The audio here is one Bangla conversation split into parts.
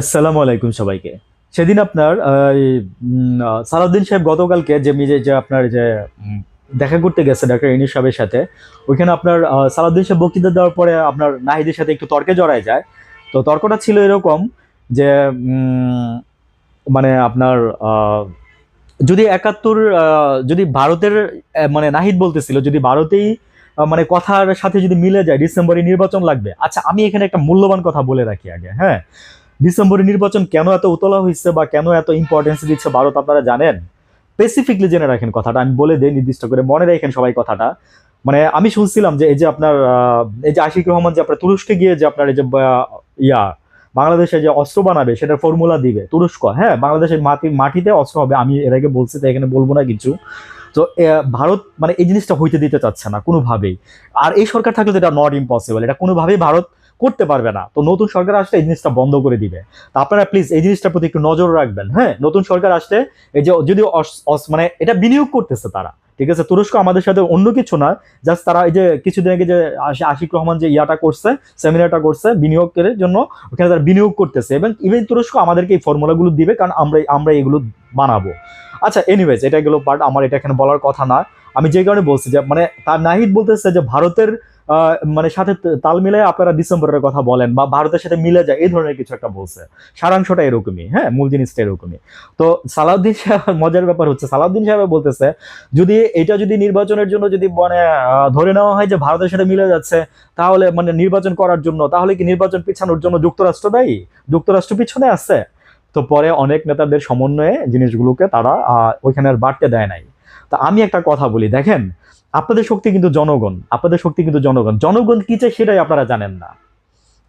আসসালামু আলাইকুম সবাইকে। সেদিন আপনার সালাউদ্দিন সাহেব গতকালকে যে মিজে যে আপনার যে দেখা করতে গেছে ডাক্তার ইনিস সাহেবের সাথে, ওইখানে আপনার সালাউদ্দিন সাহেব বক্তৃতা দেওয়ার পরে আপনার নাহিদের সাথে একটু তর্কে জড়ায় যায়। তো তর্কটা ছিল এরকম যে মানে আপনার যদি একাত্তর যদি ভারতের মানে নাহিদ বলতেছিল, যদি ভারতেই মানে কথার সাথে যদি মিলে যায়, ডিসেম্বরে নির্বাচন লাগবে। আচ্ছা আমি এখানে একটা মূল্যবান কথা বলে রাখি আগে হ্যাঁ? ডিসেম্বরে নির্বাচন কেন এত উতলা হয়েছে বা কেন এত ইম্পর্টেন্স দিচ্ছে ভারত আপনারা জানেন? স্পেসিফিকলি জেনে রাখেন কথাটা, আমি বলে দিই নির্দিষ্ট করে, মনে রাখেন সবাই কথাটা। মানে আমি শুনছিলাম যে এই যে আপনার এই যে আশিক রহমান যে আপনার তুরস্কে গিয়ে যে আপনার এই যে ইয়া, বাংলাদেশে যে অস্ত্র বানাবে, সেটার ফর্মুলা দিবে, তুরস্ক হ্যাঁ? বাংলাদেশের মাটি, মাটিতে অস্ত্র হবে, আমি এর আগে বলছি তো এখানে বলব না কিছু। তো ভারত মানে এই জিনিসটা হইতে দিতে চাচ্ছে না, কোনোভাবেই। আর এই সরকার থাকলে তো এটা নট ইম্পসিবল এটা কোনোভাবেই ভারত করতে পারবে না। তো নতুন সরকার আসলে এই জিনিসটা বন্ধ করে দিবে। তা আপনারা প্লিজ এই জিনিসটার প্রতি একটু নজর রাখবেন। হ্যাঁ নতুন সরকার আসলে এই যে যদি মানে এটা বিনিয়োগ করতেছে তারা, ঠিক আছে? তুরস্ক আমাদের সাথে অন্য কিছু না জাস্ট তারা এই যে কিছুদিন আগে যে আশিক রহমান যে ইয়াটা করছে, সেমিনারটা করছে বিনিয়োগের জন্য, ওখানে তারা বিনিয়োগ করতেছে। এবং ইভেন তুরস্ক আমাদেরকে এই ফর্মুলাগুলো দিবে, কারণ আমরা আমরা এগুলো বানাবো। আচ্ছা এনিওয়েজ এটা গেলো পার্ট আমার এটা এখানে বলার কথা না। আমি যে কারণে বলছি যে মানে তার নাহিদ বলতেছে যে, ভারতের মানে সাথে তাল মিলাই আপনারা ডিসেম্বরের কথা বলেন বা ভারতের সাথে মিলে যায়, এই ধরনের কিছু একটা বলছে। সারাংশটা এরকমই হ্যাঁ মূল জিনিসটা এরকমই। তো সালাউদ্দিন সাহেব মজার ব্যাপার হচ্ছে, সালাউদ্দিন সাহেব বলতেছে, যদি এটা যদি নির্বাচনের জন্য যদি মানে ধরে নেওয়া হয় যে ভারতের সাথে মিলে যাচ্ছে, তাহলে মানে নির্বাচন করার জন্য, তাহলে কি নির্বাচন পিছানোর জন্য যুক্তরাষ্ট্র দায়ী? যুক্তরাষ্ট্র পিছনে আছে। তো পরে অনেক নেতাদের সমন্বয়ে জিনিসগুলোকে তারা ওইখানে আর বাড়তে দেয় নাই। তা আমি একটা কথা বলি, দেখেন, আপনাদের শক্তি কিন্তু জনগণ, আপনাদের শক্তি কিন্তু জনগণ। জনগণ কি চায় সেটাই আপনারা জানেন না।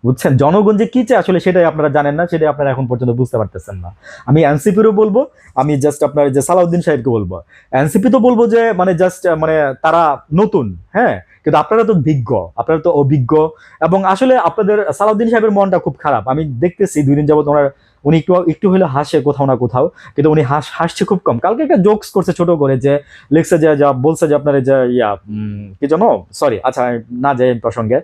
বুঝছেন? জনগণ যে কি চায় আসলে সেটাই আপনারা জানেন না, সেটাই আপনারা এখন পর্যন্ত বুঝতে পারতেছেন না। আমি এনসিপিরও বলব, আমি জাস্ট আপনার যে সালাউদ্দিন সাহেবকে বলব। এনসিপি তো বলব যে মানে জাস্ট মানে তারা নতুন হ্যাঁ? কিন্তু আপনারা তো বিজ্ঞ, আপনারা তো অভিজ্ঞ। এবং আসলে আপনাদের সালাউদ্দিন সাহেবের মনটা খুব খারাপ। আমি দেখতেছি, দুই দিন যাবত ওনার উনি একটু একটু হলে হাসে কোথাও না কোথাও, কিন্তু উনি হাস, হাসছে খুব কম। কালকে একটা জোকস করছে ছোট করে যে, লিখছে যে, যা, বলছে যে আপনার যে, ইয়া কি জানো সরি আচ্ছা না যাই প্রসঙ্গে।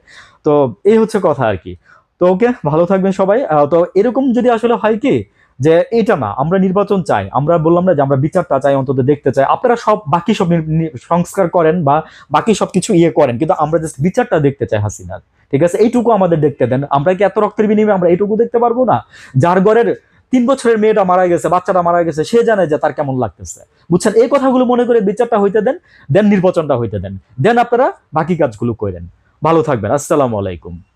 তো এই হচ্ছে কথা আর কি। তো ওকে, ভালো থাকবেন সবাই। তো এরকম যদি আসলে হয় কি, যে এটা না, আমরা নির্বাচন চাই, আমরা বললাম না যে আমরা বিচারটা চাই, অন্তত দেখতে চাই। আপনারা সব, বাকি সব সংস্কার করেন বা বাকি সব কিছু ইয়ে করেন, কিন্তু আমরা জাস্ট বিচারটা দেখতে চাই হাসিনার। ঠিক আছে? এইটুকু আমাদের দেখতে দেন। আমরা কি এত রক্তের বিনিময়ে আমরা এইটুকু দেখতে পারব না? যার ঘরের তিন বছরের মেয়েটা মারা গেছে, বাচ্চাটা মারা গেছে, সে জানে যে তার কেমন লাগতেছে। বুঝছেন? এই কথাগুলো মনে করে বিচারটা হইতে দেন দেন নির্বাচনটা হইতে দেন। দেন আপনারা বাকি কাজগুলো করেন। ভালো থাকবেন। আসসালামু আলাইকুম।